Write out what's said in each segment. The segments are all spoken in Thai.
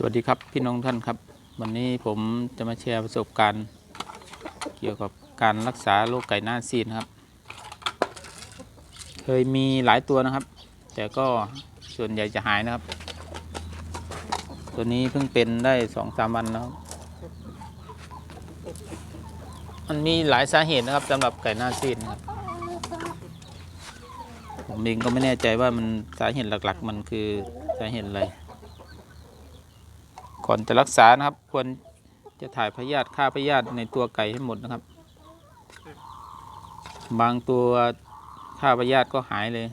สวัสดีครับพี่น้องท่านครับ วันนี้ผมจะมาแชร์ประสบการณ์ เกี่ยวกับการรักษาโรคไก่หน้าซีดครับ เคยมีหลายตัวนะครับ แต่ก็ส่วนใหญ่จะหายนะครับ ตัวนี้เพิ่งเป็นได้สองสามวันแล้วครับมันมีหลายสาเหตุนะครับสำหรับไก่หน้าซีดนะครับผมเองก็ไม่แน่ใจว่ามันสาเหตุหลัก ๆ มันคือสาเหตุอะไร ก่อนจะรักษานะครับ ควรจะถ่ายพยาธิฆ่าพยาธิในตัวไก่ให้หมดนะครับ บางตัวฆ่าพยาธิก็หายเลย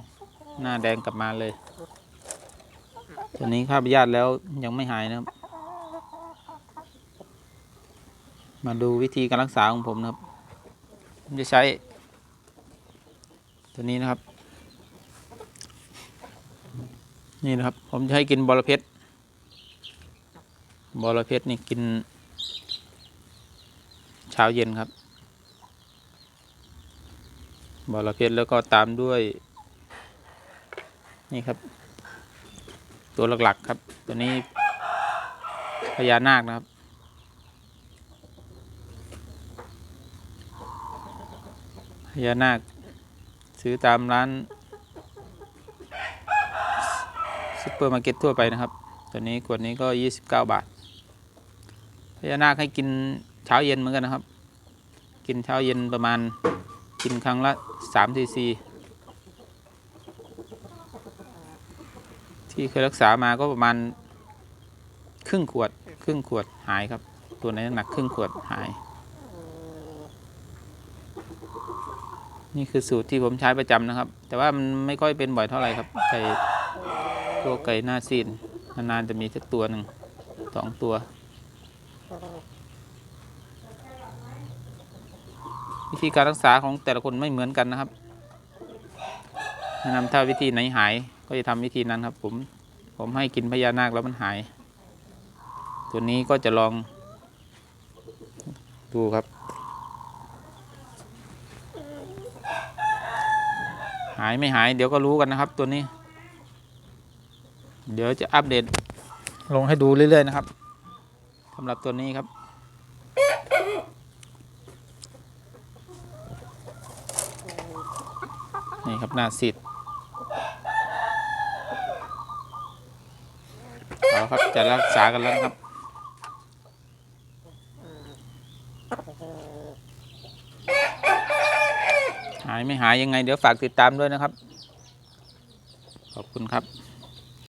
หน้าแดงกลับมาเลย ตัวนี้ฆ่าพยาธิแล้วยังไม่หายนะครับ มาดูวิธีการรักษาของผมนะครับผมจะใช้ ตัวนี้นะครับ นี่นะครับ ผมจะให้กินบอระเพ็ด บอระเพ็ดนี่กิน เช้าเย็นครับ บอระเพ็ดแล้วก็ตามด้วย นี่ครับ ตัวหลักๆครับ ตัวนี้พญานาคนะครับ พญานาค ซื้อตามร้านซุปเปอร์มาร์เก็ตทั่วไปนะครับ ตัวนี้ขวดนี้ก็ 29 บาท พญานาคให้กินเช้าเย็นเหมือนกันนะครับ กินเช้าเย็นประมาณกินครั้งละ3ซีซีที่เคยรักษามาก็ประมาณครึ่งขวด ครึ่งขวดหายครับ ตัวไหนหนักครึ่งขวดหาย นี่คือสูตรที่ผมใช้ประจำนะครับ แต่ว่ามันไม่ค่อยเป็นบ่อยเท่าไหร่ครับไก่ตัวไก่หน้าซีนนานๆจะมีสักตัวหนึ่งสองตัว วิธีการรักษาของแต่ละคนไม่เหมือนกันนะครับแนะนำถ้าวิธีไหนหายก็จะทำวิธีนั้นครับ ผมผมให้กินพญานาคแล้วมันหาย ตัวนี้ก็จะลอง ดูครับ หายไม่หายเดี๋ยวก็รู้กันนะครับ ตัวนี้ เดี๋ยวจะอัปเดตลงให้ดูเรื่อย ๆ นะครับ สำหรับตัวนี้ครับนี่ครับหน้าซีดเอาครับจะรักษากันแล้วครับหายไม่หายยังไงเดี๋ยวฝากติดตามด้วยนะครับ ขอบคุณครับ